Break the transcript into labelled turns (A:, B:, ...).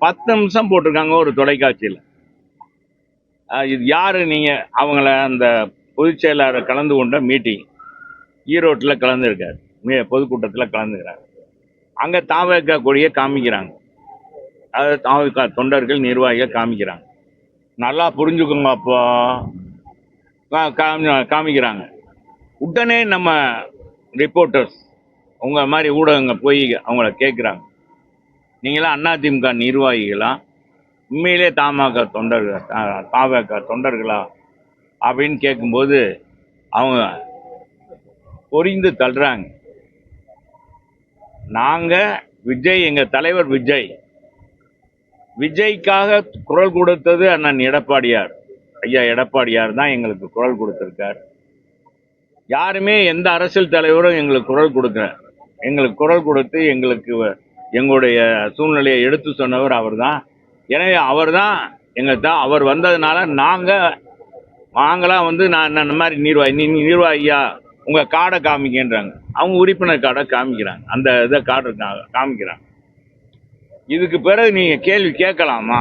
A: பத்து நிமிஷம் போட்டிருக்காங்க ஒரு தொலைக்காட்சியில். இது யார் நீங்கள் அவங்கள அந்த பொதுச் செயலாளர் கலந்து கொண்ட மீட்டிங். ஈரோட்டில் கலந்துருக்கார். மே பொதுக்கூட்டத்தில் கலந்துக்கிறாங்க. அங்கே தாவக கொடியை காமிக்கிறாங்க. அதாவது தாவக தொண்டர்கள் நிர்வாகிகள் காமிக்கிறாங்க. நல்லா புரிஞ்சுக்கோங்க அப்போ. கா- காமி- காமிக்கிறாங்க. உடனே நம்ம ரிப்போர்ட்டர்ஸ் உங்கள் மாதிரி ஊடகங்கள் போய் அவங்கள கேட்குறாங்க. நீங்களாம் அதிமுக நிர்வாகிகளா? உண்மையிலே தமாக தொண்டர்கள் தா- தாவக தொண்டர்களா? அப்படின்னு கேட்கும்போது அவங்க பொரிந்து தள்ளுறாங்க. நாங்கள் விஜய் எங்கள் தலைவர் விஜய். விஜய்க்காக குரல் கொடுத்தது அண்ணன் எடப்பாடியார். ஐயா எடப்பாடியார் தான் எங்களுக்கு குரல் கொடுத்துருக்கார். யாருமே எந்த அரசியல் தலைவரும் எங்களுக்கு குரல் கொடுக்கல. எங்களுக்கு குரல் கொடுத்து எங்களுக்கு வ- எங்களுடைய சூழ்நிலையை எடுத்து சொன்னவர் அவர்தான். எனவே அவர்தான் எங்கள் தான் அவர் வந்ததுனால நாங்கள் நாங்களாம் வந்து நான் இந்த மாதிரி நிர்வாகி நீ நிர்வாகியா? உங்கள் கார்டை காமிக்கின்றாங்க. அவங்க உறுப்பினர் கார்டை காமிக்கிறாங்க. அந்த இதை கார்டு காமிக்கிறாங்க. இதுக்கு பிறகு நீங்கள் கேள்வி கேட்கலாமா?